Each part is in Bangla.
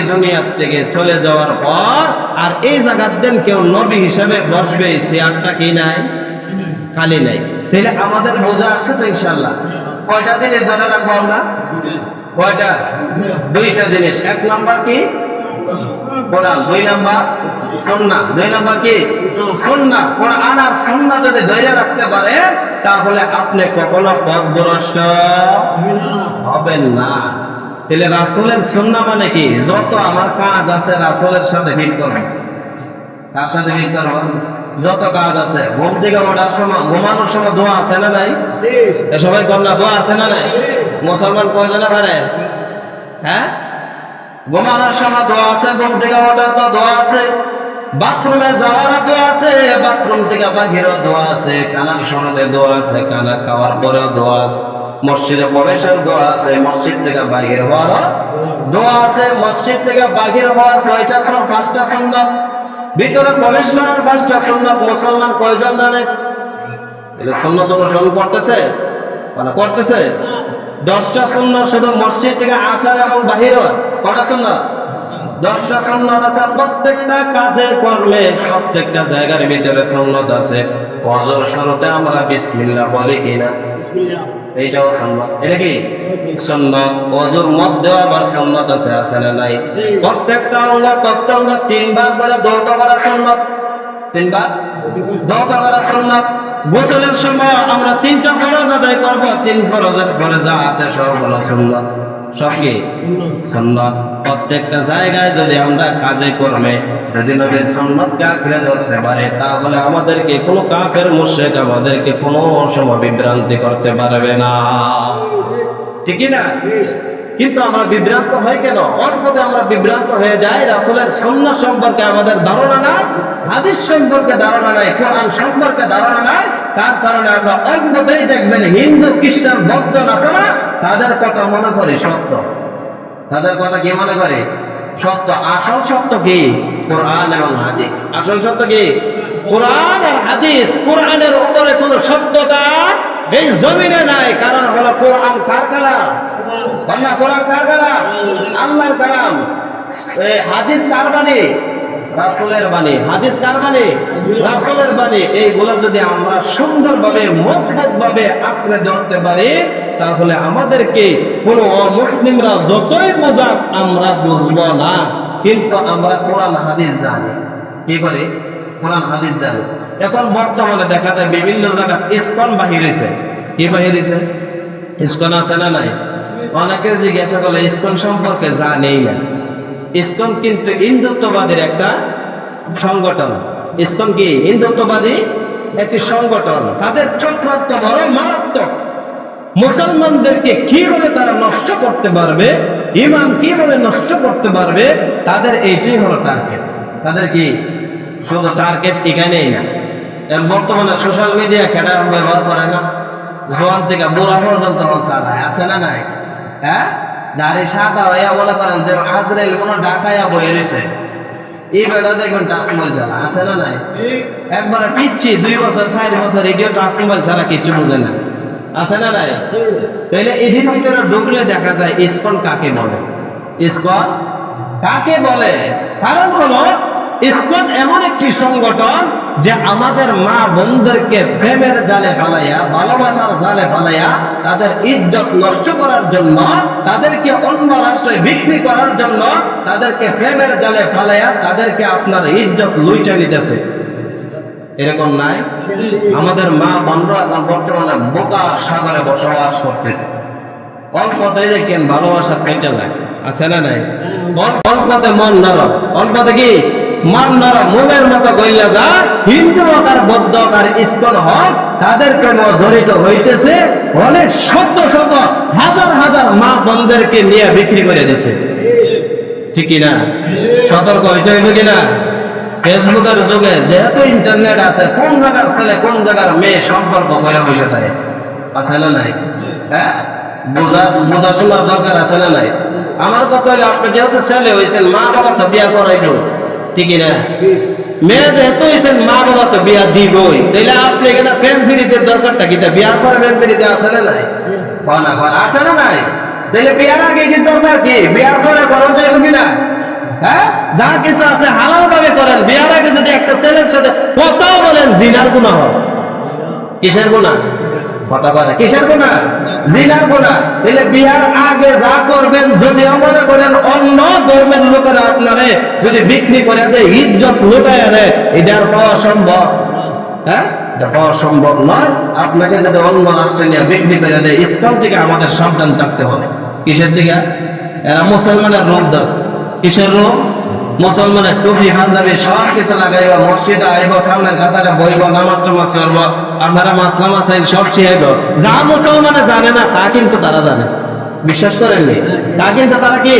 দুনিয়ার থেকে চলে যাওয়ার পর আর এই জায়গার দেন কেউ নবী হিসাবে বসবে এই চেয়ারটা কি নাই? খালি নাই। তাহলে আমাদের বোঝা আসছে তো ইনশাল্লাহ কয়টা জিনিস ধরে রাখব আমরা? কয়টা? দুইটা জিনিস। এক নাম্বার কি? কোরআন। দুই নাম্বার? সন্না দুই নাম্বার কি? সন্না কোরআন আর সন্না যদি ধরে রাখতে পারে, তাহলে আপনি কখনো পথভ্রষ্ট হবেন না। তাহলে রাসূলের সন্না মানে কি? যত আমার কাজ আছে রাসুলের সাথে মিট করবে তার সাথে মিট করব যত কাজ আছে। ঘুম থেকে ওঠার সময় ঘুমানোর সময় দোয়া আছে না নাই? সবাই কন্যা দোয়া আছে না নাই? মুসলমান কয়জনে পারে হ্যাঁ? ঘুমানোর সময় দোয়া আছে ঘুম থেকে ওঠার তো দোয়া আছে। বাথরুমে যাওয়ার দোয়া আছে বাথরুম থেকে বাহিরও দোয়া আছে। কানার সনদে দোয়া আছে কানা খাওয়ার পরেও দোয়া আছে। মসজিদে প্রবেশের দোয়া আছে, মসজিদ থেকে বাহির হওয়ারও দোয়া আছে, মসজিদ থেকে বাহির হওয়া ছয়টা সব পাঁচটা সুন্নত। ভিতরে প্রবেশ করার পাঁচটা সুন্নত মুসলমান কয়জন জানে। করতেছে? মানে করতেছে? দশটা শুধু মসজিদ থেকে আসার বাহির হওয়ার। কটা দশটা প্রত্যেকটা কাজে প্রত্যেকটা জায়গার আছে। আমরা বিসমিল্লাহ বলি কিনা? এইটাও সুন্নত এটা কি? সুন্নত অজুর মধ্যে আবার সুন্নত আছে আছে না নাই? প্রত্যেকটা অঙ্গ, প্রত্যেক অঙ্গ তিনবার করে দশটা করা সুন্নত তিনবার? দশটা করা সংবাদ গোসলের সময় আমরা তিনটা ফরজ আদায় করব, তিন ফরজের ফরজা আছে সব হলো সুন্নত সব কি সুন্নত প্রত্যেকটা জায়গায় যদি আমরা কাজে কর্মে যদি নবীর সুন্নতকে আঁকড়ে ধরতে পারে, তাহলে আমাদেরকে কোনো কাফের মুশেক আমাদেরকে কোনো সময় বিভ্রান্তি করতে পারবে না। ঠিকই না? কিন্তু আমরা বিভ্রান্ত হয় কেন? অল্পতে আমরা বিভ্রান্ত হয়ে যাই, রাসুলের সুন্নাহ সম্পর্কে আমাদের ধারণা নাই, হাদিস সম্পর্কে ধারণা নাই, কোরআন সম্পর্কে ধারণা নাই, তার কারণে আমরা অল্পতেই দেখবেন হিন্দু, খ্রিস্টান, বৌদ্ধ, নাসারা তাদের কথা মনে করে সত্য। তাদের কথা কি মনে করে? সত্য। আসল সত্য কি? কোরআন এবং হাদিস। আসল সত্য কি? কোরআন আর হাদিস। কোরআনের উপরে কোনো সত্যতা এই জমিনে নাই। কারণ হলো কোরআন কার কালাম? কোরআন কার কালাম? আল্লাহর কালাম। হাদিস কার বাণী? রাসূলের বাণী। হাদিস কার বাণী? রাসূলের বাণী। এইগুলো যদি আমরা সুন্দরভাবে, মজবুতভাবে আঁকড়ে ধরতে পারি, তাহলে আমাদেরকে কোনো অমুসলিমরা যতই বোঝাক আমরা বুঝব না, কিন্তু আমরা কোরআন, হাদিস জানি। কি করে? কোরআন, হাদিস জানি। এখন বর্তমানে দেখা যায় বিভিন্ন জায়গায় ইস্কন বাহির হয়েছে কি বাহির হয়েছে ইস্কন আছে না নাই? অনেকে জিজ্ঞাসা করলে ইস্কন সম্পর্কে জানেই না। ইসকন কিন্তু হিন্দুত্ববাদের একটা সংগঠন। ইসকন কি? হিন্দুত্ববাদী? একটি সংগঠন। তাদের চক্রান্ত বড় মারাত্মক। মুসলমানদেরকে কীভাবে তারা নষ্ট করতে পারবে ইমান কীভাবে নষ্ট করতে পারবে, তাদের এইটাই হলো টার্গেট তাদের কি? শুধু টার্গেট এখানেই না। বর্তমানে সোশ্যাল মিডিয়া খেটা ব্যবহার করে না। জোয়ান থেকে বুড়া পর্যন্ত আছে না নাই? হ্যাঁ? দাড়ি সাদা হইয়া বলে পারেন যে আজরাইল কোনো ডাকাইয়া বয়ে রয়েছে। এই বেটা দেখবেন টাচ মোবাইল ছাড়া আছে না নাই? একবারে পিচ্ছি দুই বছর চার বছর এটিও টাচ মোবাইল ছাড়া কিছু বোঝে না। আছে না নাই? তাহলে এদের ভিতরে ঢুকলে দেখা যায় ইস্কন কাকে বলে? ইস্কন কাকে বলে? কারণ হলো ইসকন এমন একটি সংগঠন যে আমাদের মা বোনদেরকে প্রেমের জালে ফালাইয়া, ভালোবাসার জালে ফালাইয়া তাদের ইজ্জত নষ্ট করার জন্য, তাদেরকে অন্য রাষ্ট্রে বিক্রি করার জন্য তাদেরকে প্রেমের জালে ফালাইয়া তাদেরকে আপনার ইজ্জত লুইটা নিতেছে। এরকম নাই? আমাদের মা বোনরা এখন বর্তমানে বোকা সাগরে বসবাস করতেছে। অল্পতে দেখেন ভালোবাসা পেটে যায়। আছে না নাই? অল্পতে মন নরম। অল্পতে কি? মন নরম মনের মতো গইয়া যা হিন্দু হোক আর বৌদ্ধ হোক আর ইস্কন হোক তাদের প্রেম জড়িত হইতেছে, অনেক শত শত হাজার হাজার মা বোনদেরকে নিয়ে বিক্রি করে দিছে। ঠিক কিনা? সতর্ক হইতে হইবে কিনা? ফেসবুকের যুগে যেহেতু ইন্টারনেট আছে, কোন জায়গার ছেলে, কোন জায়গার মেয়ে সম্পর্ক করে বসে থাকে? আছে না নাই? হ্যাঁ? বোঝা, বোঝাশোনার দরকার আছে না নাই? আমার কথা হলো আপনি যেহেতু ছেলে হয়েছেন মা বাবা তো বিয়া করাইব ঠিক না মেয়ে যেহেতু হয়েছেন মা বাবা তো বিয়া দিবই। তাহলে আপনি এখানে ফ্যান ফিরিতে দরকারটা কি তা? বিয়ার পরে ফ্যান ফিরিতে আছে না নাই? আছে। না নাই? বিয়ার আগে কি দরকার কি? বিয়ার পরে করা যাইব কিনা যা কিছু আছে হালাল ভাবে করেন। বিয়ার আগে যদি একটা ছেলের সাথে কথাও বলেন জিনার গুণা হয় কিসের গুণা কথা বলে। কিসের গুণা জিনার গুণা তাহলে বিয়ার আগে যা করবেন, যদি মনে করেন, অন্য ধর্মের লোকেরা আপনারে যদি বিক্রি করে দেয়, ইজ্জত লুটায় রে এটা আর পাওয়া সম্ভব। হ্যাঁ? এটা পাওয়া সম্ভব নয়। আপনাকে যদি অন্য রাষ্ট্রে নিয়ে বিক্রি করে দেয়, ইসলাম থেকে আমাদের সাবধান থাকতে হবে। কিসের দিকে এরা মুসলমানের রূপ দেয় কিসের রূপ মুসলমানের টুপি, পাঞ্জাবি সব কিছু লাগাইব, মসজিদে আইব, সামনের কাতারে বইব, নামাজ টামাজ করব। আপনারা মাসলাম আছেন সব শিখাইব যা মুসলমানে জানে না, তা কিন্তু তারা জানে। বিশ্বাস করেননি তা কিন্তু তারা কি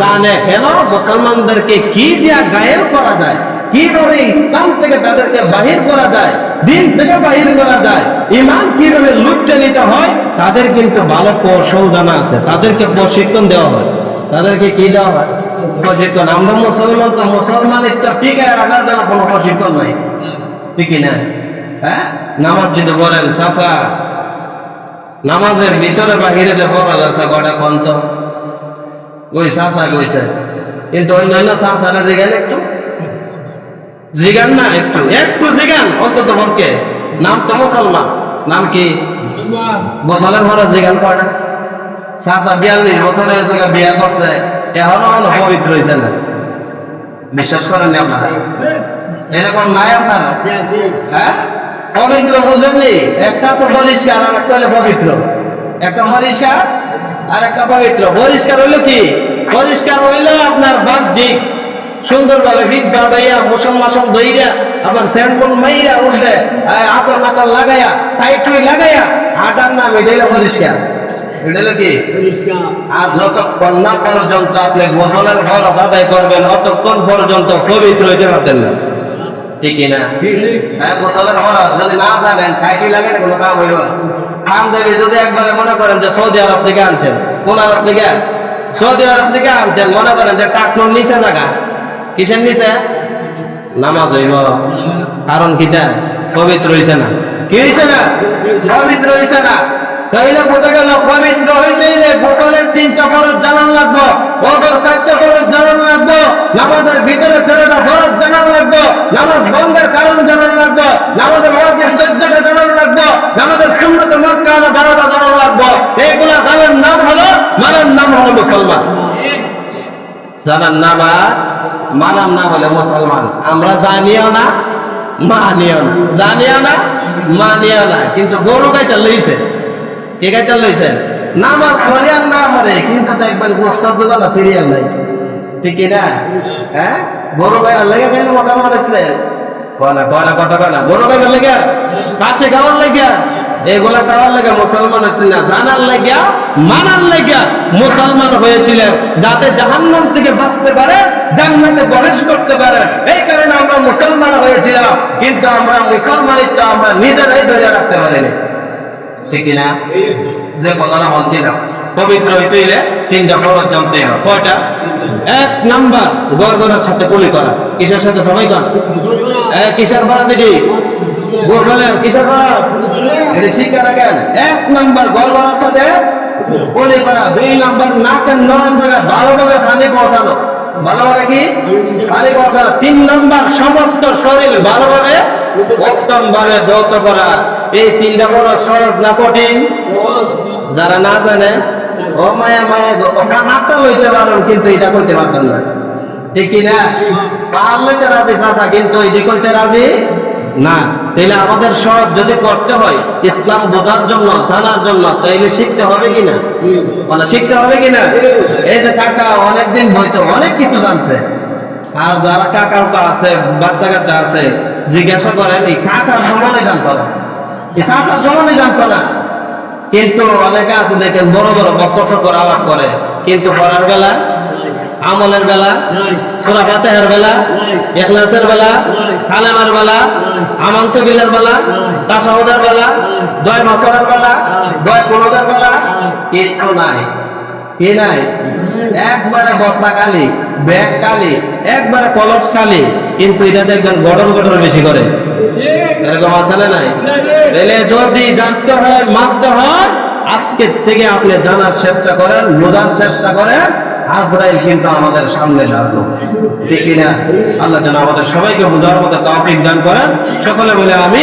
জানে? কেন মুসলমানদেরকে কি দিয়া গায়ের করা যায়? কীভাবে ইসলাম থেকে তাদেরকে বাহির করা যায়? দিন থেকে বাহির করা যায়? ইমান কীভাবে লুটতে নিতে হয়? তাদের কিন্তু ভালো কৌশল জানা আছে। তাদেরকে প্রশিক্ষণ দেওয়া হয়। তাদেরকে কি দেওয়া হয়? প্রশিক্ষণ। আমরা মুসলমান তো মুসলমানের তো টিকায় রাখার জন্য কোনো প্রশিক্ষণ নাই। ঠিকই না? হ্যাঁ? নামাজ যদি বলেন চাচা নামাজের ভিতরে বাহিরে যে ফরজ আছে কটা কন্ত ওই চাচা কইছে কিন্তু অন্যান্য চাচারা জিগান একটু। জিগান না একটু একটু জিগান অন্তত পক্ষে। নাম তো মুসলমান। নাম কি? বছরের ফরজ জিগান কটা চাচা বিয়াল্লিশ বছরে এসে বিয়া করছে এখনও পবিত্র হয়েছে না। বিশ্বাস করেন আপনারা? এরকম নাই আপনারা? হ্যাঁ? পবিত্র বুঝেননি একটা আছে পরিষ্কার আর একটা হলো পবিত্র। একটা পরিষ্কার আর একটা পবিত্র। পরিষ্কার হইল কি? পরিষ্কার হইল আপনার বাহ্যিক। সুন্দরভাবে ভিক জাবাইয়া মোসম মাসম দইরা আবার স্যাম্পল মাইরা উঠবে আতর মাতর লাগাইয়া টাইটুই লাগাইয়া আটার নাম এটা হলো পরিষ্কার। এটা হলো কি? আর যতক্ষণ না পর্যন্ত আপনি গোসলের ফল আদায় করবেন অতক্ষণ পর্যন্ত পবিত্র হইতে পারতেন না। ঠিক কি না হ্যাঁ গোসলের ফরজ যদি না জানেন ঠাইটি লাগাইলে কোনো কাম হইল না। কাম দেবে যদি একবারে মনে করেন যে সৌদি আরব থেকে আনছেন কোন আরব থেকে? সৌদি আরব থেকে আনছেন মনে করেন যে টাকনোর নিচে জায়গা কিসের নিচে? নামাজ হইব কারণ কিটা? পবিত্র হইছে না। কি হইছে না? পবিত্র হইছে না। তাইলে বোঝা গেল পবিত্র হইতে গোসলের তিনটা ফরজ জানান লাগবো ফজর চারটা ফরজ জানান লাগবো, নামাজের ভিতরে তেরোটা ফরজ জানান লাগবো, নামাজ বন্ধের কারণ জানান লাগবো, নামাজের ওয়াজিব চোদ্দটা জানান লাগবো, নামাজের সুন্নত মক্কা হলো বারোটা জানান লাগবো। এইগুলা জানার নাম হলো, মানার নাম হলো মুসলমান। জানার নাম আর মানার নাম হলে মুসলমান। আমরা জানিও না, মানিও না। জানিও না, মানিও না। কিন্তু গরু গাইটা লইছে। কে গাইটা লইছে? নামাজ পড়িয়ার না মরে, কিন্তু দেখবেন গোস্তার দোকান সিরিয়াল নাই। ঠিক না? হ্যাঁ? গরু গাইবার লেগে গেলে মুসলমান ইসলাম কনা কনা কথা কনা গরু গাইবার লেগে? কাছে গাওয়ার লেগে? এগুলা করার লেগে মুসলমান হচ্ছিল না? জানার লেগে? মানার লেগে? মুসলমান হয়েছিলেন যাতে জাহান্নাম থেকে বাঁচতে পারে, জান্নাতে প্রবেশ করতে পারে। এই কারণে আমরা মুসলমান হয়েছিলাম, কিন্তু আমরা মুসলমানিত্ব আমরা নিজেরাই ধরে রাখতে পারিনি। ঠিক না যে কথাটা বলছিলাম, পবিত্র হইতে হইলে তিনটা খরচ জানতে হবে। কয়টা? এক নাম্বার গড়গড়ার সাথে কুলি করা। কিসের সাথে সবাই কর? কিসের ভাড়া দেখি গোসলের, কিসের ভাড়া এটা শিক্ষা রাখেন এক নাম্বার গড়গড়ার সাথে কুলি করা। দুই নাম্বার, নাকের নরম জায়গায় ভালোভাবে পানি পৌঁছানো। ভালোভাবে কি? পানি পৌঁছানো। তিন নাম্বার, সমস্ত শরীর ভালোভাবে উত্তম ভাবে দৌত করা। এই তিনটা বড় সহজ না কঠিন? যারা না জানে, ও মায়া মায়া হাতটা লইতে পারেন কিন্তু এটা করতে পারতেন না। ঠিক কি না? পাহাড় রাজি চাচা, কিন্তু এটি রাজি না। তাইলে আমাদের সব যদি করতে হয়, ইসলাম বোঝার জন্য, জানার জন্য, তাইলে শিখতে হবে কিনা মানে শিখতে হবে কিনা এই যে কাকা, অনেকদিন হয়তো অনেক কিছু জানছে। আর যারা কাকা উকা আছে বাচ্চা কাচ্চা আছে জিজ্ঞাসা করেন এই কাকার সমানে জানতো না? এই চাচার সমানে জানতো না। কিন্তু অনেকে আছে দেখেন, বড় বড় বকর করে আলাপ করে। কিন্তু পড়ার বেলা, আমলের বেলা, সোরা ফাতেহার বেলা, এখলাসের বেলা, কালেমার বেলা আমন্ত বিলের বেলা তাসাউদের বেলা, দয় মাসরের বেলা, দয় কোনদের বেলা কিন্তু নাই। কি নাই? একবারে বস্তা কালি কলস কালি, কিন্তু এটা দেখবেন বেশি করে। যদি জানতে হয়, মানতে হয় আজকের থেকে আপনি জানার চেষ্টা করেন, বোঝার চেষ্টা করেন আজরাইল কিন্তু আমাদের সামনে ঠিক কিনা? আল্লাহ যেন আমাদের সবাইকে বোঝার মতো তৌফিক দান করেন। সকলে বলে আমি